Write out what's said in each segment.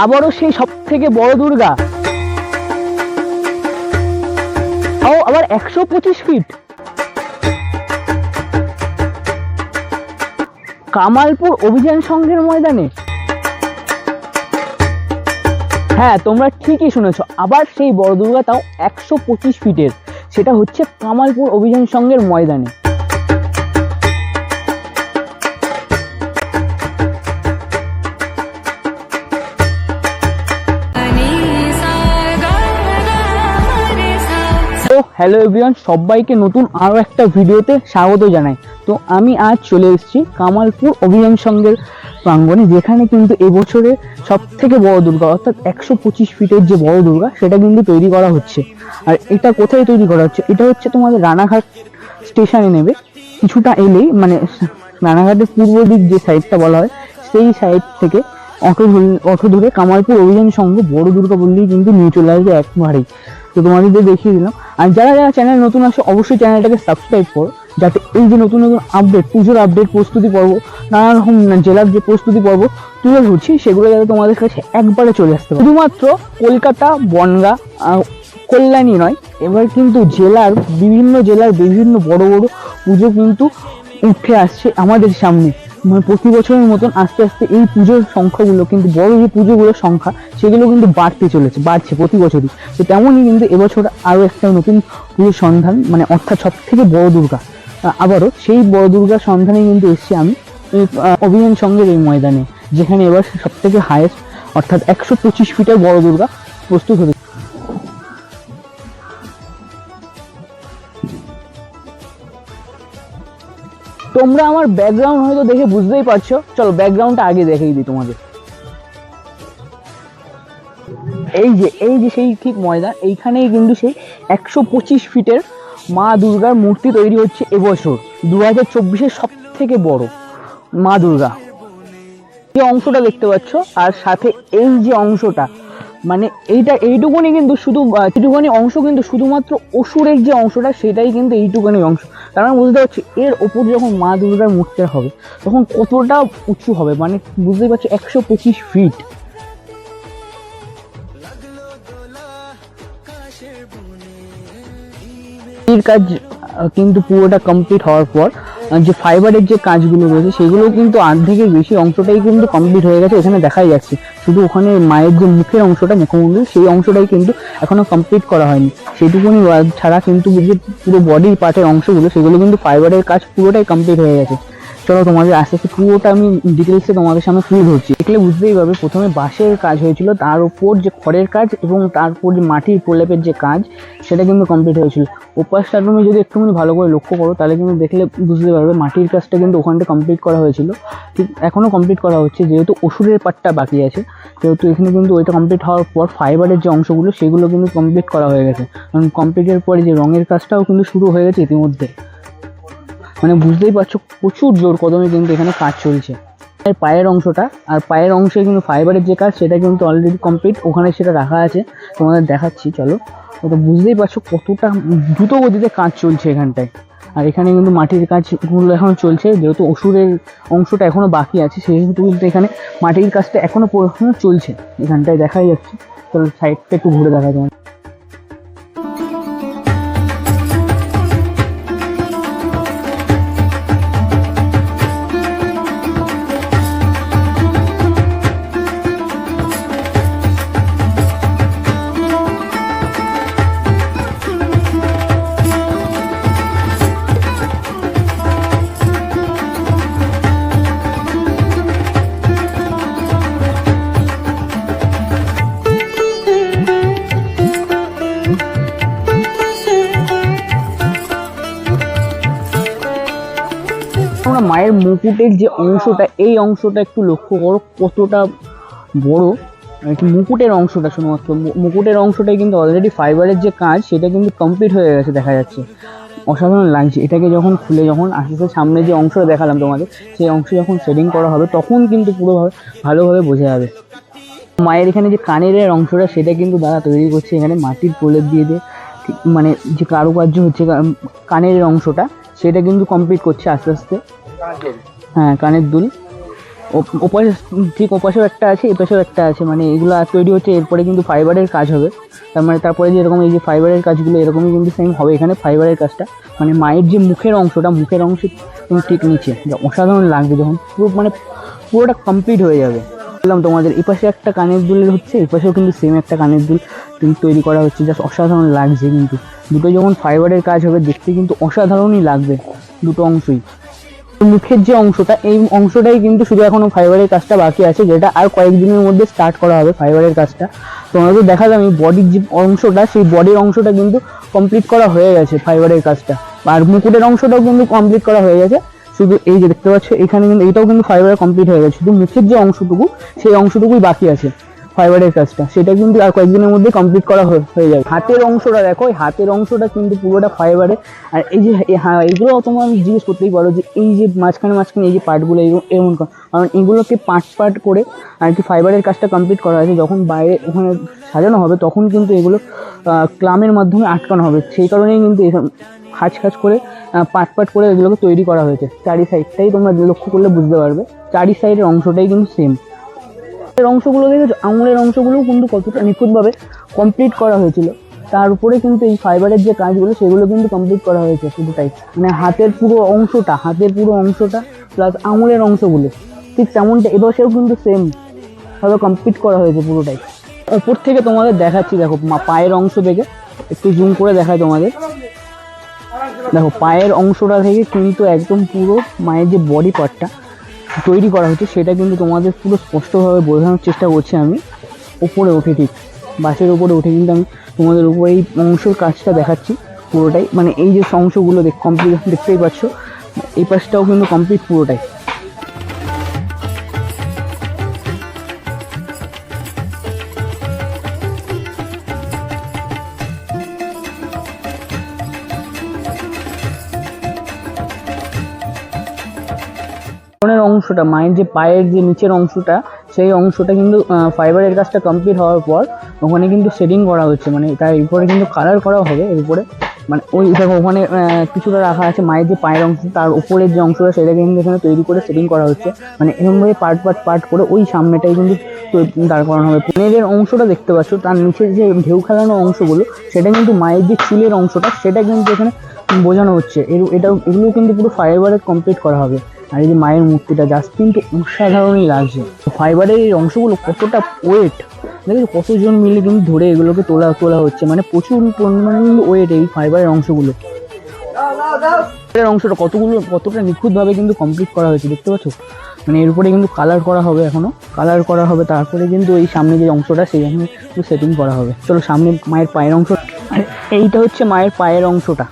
আবারও সেই সব থেকে বড় দুর্গা। ও আবার একশো পঁচিশ ফিট কামালপুর অভিযান সংঘের ময়দানে। হ্যাঁ তোমরা ঠিকই শুনেছো, আবার সেই বড় দুর্গা তাও একশো পঁচিশ ফিটের সেটা হচ্ছে কামালপুর অভিযান সংঘের ময়দানে। হ্যালো এভরিওয়ান সবাইকে নতুন আরও একটা ভিডিওতে স্বাগত জানাই। তো আমি আজ চলে এসেছি কামালপুর অভিযান সংঘের প্রাঙ্গণে, যেখানে কিন্তু এবছরে সব থেকে বড় দুর্গা, অর্থাৎ একশো পঁচিশ ফিটের যে বড় দুর্গা, সেটা কিন্তু তৈরি করা হচ্ছে। আর এটা কোথায় তৈরি করা হচ্ছে? এটা হচ্ছে তোমাদের রানাঘাট স্টেশনে নেবে। কিছুটা এলেই মানে রানাঘাটের পূর্ব দিক যে সাইডটা বলা হয়, সেই সাইড থেকে অটো অটো ধরে কামালপুর অভিযান সংঘ বড় দুর্গা বললেই কিন্তু নিয়ে চলে আসবে একবারেই। তো তোমাদের দেখিয়ে দিলাম। আর যারা যারা চ্যানেল নতুন আসে অবশ্যই চ্যানেলটাকে সাবস্ক্রাইব করো, যাতে এই যে নতুন নতুন আপডেট পুজোর আপডেট প্রস্তুতি পর্ব নানা রকম জেলার যে প্রস্তুতি পর্ব তুলে ধরছি, সেগুলো যাতে তোমাদের কাছে একবারে চলে আসতে পারে। শুধুমাত্র কলকাতা, বনগা কল্যাণী নয়, এবার কিন্তু জেলার বিভিন্ন জেলার বিভিন্ন বড় বড় পুজো কিন্তু উঠে আসছে আমাদের সামনে। মানে প্রতি বছরের মতন আস্তে আস্তে এই পুজোর সংখ্যাগুলো কিন্তু, বড় যে পুজোগুলোর সংখ্যা, সেগুলো কিন্তু বাড়তে চলেছে, বাড়ছে প্রতি বছরই। তো তেমনই কিন্তু এবছর আরও একটা নতুন পুজোর সন্ধান মানে অর্থাৎ সব থেকে বড় দুর্গা আবারও সেই বড় দুর্গার সন্ধানে কিন্তু এসেছি আমি অভিযান সঙ্গের এই ময়দানে, যেখানে এবার সব থেকে হায়েস্ট অর্থাৎ একশো পঁচিশ ফিটের বড় দুর্গা প্রস্তুত হতে তোমরা আমার ব্যাকগ্রাউন্ড হয়তো দেখে বুঝতেই পারছ। চলো ব্যাকগ্রাউন্ডটা আগে দেখেই দিই তোমাদের। এই যে এই যে সেই ঠিক ময়দান এইখানেই কিন্তু সেই একশো পঁচিশ ফিটের মা দুর্গার মূর্তি তৈরি হচ্ছে এবছর। দু হাজার চব্বিশের সব থেকে বড় মা দুর্গা। এই অংশটা দেখতে পাচ্ছ, আর সাথে এই যে অংশটা মানে এইটা, এইটুকুনি কিন্তু শুধু এইটুকুনি অংশ কিন্তু শুধুমাত্র অসুরের যে অংশটা, সেটাই কিন্তু এইটুকুনি অংশ। কারণ বুঝতে পারছি, এর ওপর যখন মা দুর্গার মূর্তি হবে, তখন কতটা উঁচু হবে? মানে বুঝতেই পারছি, একশো পঁচিশ ফিট কাজ কিন্তু পুরোটা কমপ্লিট হওয়ার পর যে ফাইবারের যে কাজগুলো রয়েছে সেগুলো কিন্তু অর্ধেকের বেশি অংশটাই কিন্তু কমপ্লিট হয়ে গেছে, এখানে দেখাই যাচ্ছে। শুধু ওখানে মায়ের যে মুখের অংশটা মুখমন্ডল সেই অংশটাই কিন্তু এখনও কমপ্লিট করা হয়নি। সেটুকুনি ছাড়া কিন্তু যে পুরো বডির পার্টের অংশগুলো, সেগুলো কিন্তু ফাইবারের কাজ পুরোটাই কমপ্লিট হয়ে গেছে। চলো তোমাদের আস্তে আস্তে পুরোটা আমি ডিটেলসে তোমাদের সামনে তুলে ধরছি। দেখলে বুঝতেই পারবে প্রথমে বাঁশের কাজ হয়েছিল, তার উপর যে খড়ের কাজ এবং তারপর যে মাটির প্রলেপের যে কাজ, সেটা কিন্তু কমপ্লিট হয়েছিল। ওপাশটা তুমি যদি একটুখানি ভালো করে লক্ষ্য করো, তাহলে কিন্তু দেখলে বুঝতে পারবে মাটির কাজটা কিন্তু ওখানটা কমপ্লিট করা হয়েছিল। ঠিক এখনও কমপ্লিট করা হচ্ছে, যেহেতু ওষুধের পার্টটা বাকি আছে, যেহেতু এখানে কিন্তু ওইটা কমপ্লিট হওয়ার পর ফাইবারের যে অংশগুলো, সেগুলো কিন্তু কমপ্লিট করা হয়ে গেছে। কারণ কমপ্লিটের পরে যে রঙের কাজটাও কিন্তু শুরু হয়ে গেছে ইতিমধ্যে। মানে বুঝতেই পারছ, প্রচুর জোর কদমে কিন্তু এখানে কাজ চলছে। আর পায়ের অংশটা, আর পায়ের অংশে কিন্তু ফাইবারের যে কাজ, সেটা কিন্তু অলরেডি কমপ্লিট ওখানে সেটা রাখা আছে, তোমাদের দেখাচ্ছি, চলো। ওটা বুঝতেই পারছ কতটা দ্রুত গতিতে কাজ চলছে এখানটায়। আর এখানে কিন্তু মাটির কাজগুলো এখন চলছে, যেহেতু ওষুধের অংশটা এখনও বাকি আছে, সেহেতু কিন্তু এখানে মাটির কাজটা এখনও এখনও চলছে। এখানটায় দেখাই যাচ্ছে, চলো সাইডটা একটু ঘুরে দেখা যায় মায়ের মুকুটের যে অংশটা এই অংশটা একটু লক্ষ্য করো কতটা বড়। একটু মুকুটের অংশটা শুধুমাত্র। মুকুটের অংশটাই কিন্তু অলরেডি ফাইবারের যে কাজ সেটা কিন্তু কমপ্লিট হয়ে গেছে দেখা যাচ্ছে। অসাধারণ লাগছে। এটাকে যখন খুলে যখন আস্তে আস্তে সামনে যে অংশটা দেখালাম তোমাদের সেই অংশ যখন শেডিং করা হবে তখন কিন্তু পুরোভাবে ভালোভাবে বোঝা যাবে। মায়ের এখানে যে কানের অংশটা সেটা কিন্তু দাদা তৈরি করছে এখানে মাটির প্রলেপ দিয়ে দিয়ে। ঠিক মানে যে কারুকার্য হচ্ছে কানের অংশটা সেটা কিন্তু কমপ্লিট করছে আস্তে আস্তে। হ্যাঁ কানের দুল। ওপাশে, ঠিক ওপাশেও একটা আছে, এপাশেও একটা আছে। মানে এগুলো আজ তৈরি হচ্ছে, এরপরে কিন্তু ফাইবারের কাজ হবে। তার মানে তারপরে যে এরকম এই যে ফাইবারের কাজগুলো, এরকমই কিন্তু সেম হবে এখানে ফাইবারের কাজটা। মানে মায়ের যে মুখের অংশটা, মুখের অংশ ঠিক নিচে, যা অসাধারণ লাগবে যখন, পুরো মানে পুরোটা কমপ্লিট হয়ে যাবে। বললাম তোমাদের, এপাশে একটা কানের দুলের হচ্ছে, এপাশেও কিন্তু সেম একটা কানের দুল কিন্তু তৈরি করা হচ্ছে। জাস্ট অসাধারণ লাগছে কিন্তু। দুটো যখন ফাইবারের কাজ হবে, দেখতে কিন্তু অসাধারণই লাগবে, দুটো অংশই। মুখের যে অংশটা, এই অংশটাই কিন্তু শুধু এখনও ফাইবারের কাজটা বাকি আছে, যেটা আর কয়েকদিনের মধ্যে স্টার্ট করা হবে ফাইবারের কাজটা। তোমাদের দেখা যাবে বডির যে অংশটা, সেই বডির অংশটা কিন্তু কমপ্লিট করা হয়ে গেছে ফাইবারের কাজটা। আর মুকুটের অংশটাও কিন্তু কমপ্লিট করা হয়ে গেছে। শুধু এই যে দেখতে পাচ্ছ, এখানে কিন্তু, এটাও কিন্তু ফাইবার কমপ্লিট হয়ে গেছে। শুধু মুখের যে অংশটুকু, সেই অংশটুকুই বাকি আছে। ফাইবারের কাজটা, সেটা কিন্তু আর কয়েকদিনের মধ্যে কমপ্লিট করা হয়ে যাবে। হাতের অংশটা দেখো, এই হাতের অংশটা কিন্তু পুরোটা ফাইবারে আর এই যে এ- এইগুলো তোমার জিজ্ঞেস করতেই পারো যে এই যে মাঝখানে মাঝখানে এই যে পার্টগুলো এমন কারণ এগুলোকে পার্ট পার্ট করে আর কি ফাইবারের কাজটা কমপ্লিট করা হয়েছে। যখন বাইরে ওখানে সাজানো হবে, তখন কিন্তু এগুলো ক্লামের মাধ্যমে আটকানো হবে। সেই কারণেই কিন্তু এরকম খাঁজ খাঁজ করে পাট পার্ট করে এগুলোকে তৈরি করা হয়েছে। চারি সাইডটাই তোমরা লক্ষ্য করলে বুঝতে পারবে। চারি সাইডের অংশটাই কিন্তু সেম এর অংশগুলো দেখেছ? আঙুলের অংশগুলো কিন্তু কতটা নিখুঁতভাবে কমপ্লিট করা হয়েছিল। তার উপরে কিন্তু এই ফাইবারের যে কাজগুলো, সেগুলো কিন্তু কমপ্লিট করা হয়েছে শুধুটাই মানে হাতের পুরো অংশটা, হাতের পুরো অংশটা প্লাস আঙুলের অংশগুলো, ঠিক তেমনটা এবছরেও কিন্তু সেম ভাবে কমপ্লিট করা হয়েছে পুরোটাই। ওপর থেকে তোমাদের দেখাচ্ছি, দেখো পায়ের অংশ থেকে, একটু জুম করে দেখায় তোমাদের। দেখো, পায়ের অংশটা থেকে কিন্তু একদম পুরো মায়ের যে বডি পার্টটা তৈরি করা হচ্ছে, সেটা কিন্তু তোমাদের পুরো স্পষ্টভাবে বোঝানোর চেষ্টা করছি আমি। ওপরে উঠে ঠিক বাসের ওপরে উঠে কিন্তু আমি তোমাদের উপরে এই অংশের কাজটা দেখাচ্ছি পুরোটাই। মানে এই যে অংশগুলো দেখ কমপ্লিট দেখতেই পাচ্ছ, এই পাশটাও কিন্তু কমপ্লিট পুরোটাই। পিছনের অংশটা, মায়ের যে পায়ের যে নিচের অংশটা, সেই অংশটা কিন্তু ফাইবারের কাজটা কমপ্লিট হওয়ার পর ওখানে কিন্তু শেডিং করা হচ্ছে। মানে তার উপরে কিন্তু কালার করা হবে এর উপরে। মানে ওই দেখো ওখানে কিছুটা রাখা আছে মায়ের যে পায়ের অংশ, তার উপরের যে অংশটা সেটা কিন্তু এখানে তৈরি করে সেটিং করা হচ্ছে। মানে এরকমভাবে পার্ট পার্ট পার্ট করে ওই সামনেটাই কিন্তু দাঁড় করানো হবে। পনেরের অংশটা দেখতে পাচ্ছ, তার নিচের যে ঢেউ খেলানো অংশগুলো, সেটা কিন্তু মায়ের যে চুলের অংশটা, সেটা কিন্তু এখানে বোঝানো হচ্ছে। এর, এটাও, এগুলো কিন্তু পুরো ফাইবারে কমপ্লিট করা হবে। আর এই যে মায়ের মূর্তিটা জাস্ট কিন্তু অসাধারণই লাগছে। ফাইবারের এই অংশগুলো কতটা ওয়েট দেখেছ কতজন মিলে কিন্তু ধরে এগুলোকে তোলা তোলা হচ্ছে মানে প্রচুর পরিমাণে ওয়েট এই ফাইবারের অংশগুলো। এর অংশটা কতগুলো, কতটা নিখুঁতভাবে কিন্তু কমপ্লিট করা হয়েছে, দেখতে পাচ্ছ? মানে এর উপরে কিন্তু কালার করা হবে এখনও কালার করা হবে, তারপরে কিন্তু এই সামনে যে অংশটা, সেই অংশ সেটিং করা হবে। চলো সামনে মায়ের পায়ের অংশ, আর এইটা হচ্ছে মায়ের পায়ের অংশটা।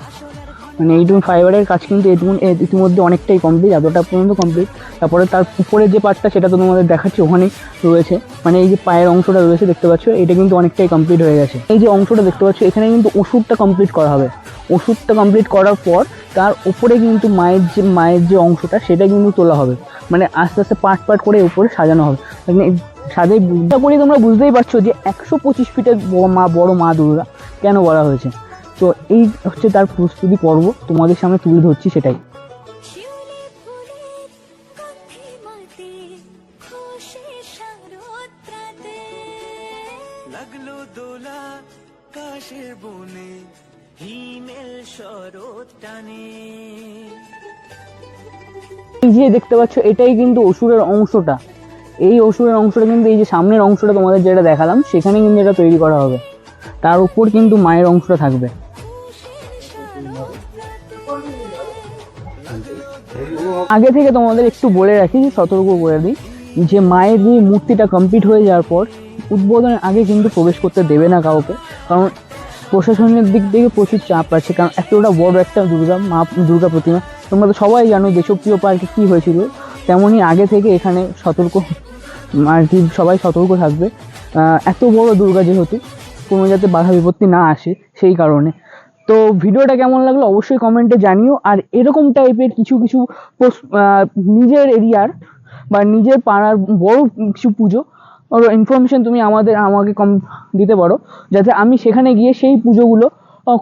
মানে এইটুকু ফাইবারের কাজ কিন্তু এটুকু এ- ইতিমধ্যে অনেকটাই কমপ্লিট এতটা পর্যন্ত কমপ্লিট তারপরে তার উপরে যে পার্টটা সেটা তো তোমাদের দেখাচ্ছি ওখানেই রয়েছে। মানে এই যে পায়ের অংশটা রয়েছে, দেখতে পাচ্ছ, এটা কিন্তু অনেকটাই কমপ্লিট হয়ে গেছে। এই যে অংশটা দেখতে পাচ্ছ, এখানে কিন্তু ওষুধটা কমপ্লিট করা হবে। ওষুধটা কমপ্লিট করার পর, তার উপরে কিন্তু মায়ের যে মায়ের যে অংশটা, সেটা কিন্তু তোলা হবে। মানে আস্তে আস্তে পার্ট পার্ট করে উপরে সাজানো হবে। মানে সাজাই বুঝতে করে তোমরা বুঝতেই পারছ যে একশো পঁচিশ ফিটের মা, বড় মা দুর্গা কেন বলা হয়েছে? তো এই হচ্ছে তার প্রস্তুতি পর্ব। তোমাদের সামনে তুলে ধরছি সেটাই। শিউলি ফুলের কাঠিমাতে খুশি শারদরাতে লাগল দোলা কাশের বনে হিমেল শরৎ টানে। এই যে দেখতে পাচ্ছ এটাই কিন্তু অসুরের অংশটা। এই অসুরের অংশটা কিন্তু এই যে সামনের অংশটা তোমাদের যেটা দেখালাম সেখানে কিন্তু এটা তৈরি করা হবে। তার উপর কিন্তু মায়ের অংশটা থাকবে। আগে থেকে তোমাদের একটু বলে রাখি সতর্ক করে দিই, যে মায়ের যে মূর্তিটা কমপ্লিট হয়ে যাওয়ার পর উদ্বোধনের আগে কিন্তু প্রবেশ করতে দেবে না কাউকে। কারণ প্রশাসনের দিক থেকে প্রচুর চাপ আছে, কারণ এতটা বড় একটা দুর্গা, মা দুর্গা প্রতিমা। তোমরা তো সবাই জানো দেশপ্রিয় পার্কে কী হয়েছিল। তেমনই আগে থেকে এখানে সতর্ক, আর কি সবাই সতর্ক থাকবে। এত বড় দুর্গা যেহেতু, কোনো যাতে বাধা বিপত্তি না আসে সেই কারণে। তো ভিডিওটা কেমন লাগল অবশ্যই কমেন্টে জানিও। আর এরকম টাইপের কিছু কিছু নিজের এরিয়ার বা নিজের পাড়ার বড় কিছু পুজো ইনফরমেশন তুমি আমাদের, আমাকে কম দিতে পারো। যাতে আমি সেখানে গিয়ে সেই পুজোগুলো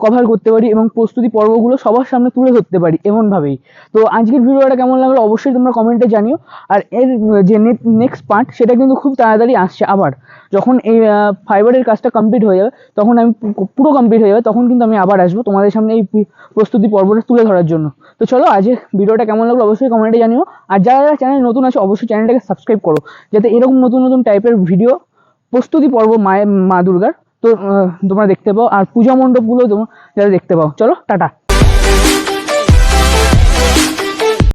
কভার করতে পারি এবং প্রস্তুতি পর্বগুলো সবার সামনে তুলে ধরতে পারি এমনভাবেই। তো আজকের ভিডিওটা কেমন লাগল অবশ্যই তোমরা কমেন্টে জানিও। আর এর যে নেক্সট পার্ট সেটা কিন্তু খুব তাড়াতাড়ি আসছে আবার। যখন এই ফাইবারের কাজটা কমপ্লিট হয়ে যাবে, তখন আমি পুরো কমপ্লিট হয়ে যাবে, তখন কিন্তু আমি আবার আসব তোমাদের সামনে এই প্রস্তুতি পর্বটা তুলে ধরার জন্য। তো চলো আজকে ভিডিওটা কেমন লাগল অবশ্যই কমেন্টে জানিও। আর যারা যারা চ্যানেল নতুন আছে, অবশ্যই চ্যানেলটাকে সাবস্ক্রাইব করো। যাতে এরকম নতুন নতুন টাইপের ভিডিও, প্রস্তুতি পর্ব মায়ের মা দুর্গার তো তোমরা দেখতে পাও। আর পূজা মণ্ডপগুলো তোমরা যাতে দেখতে পাও। চলো টাটা।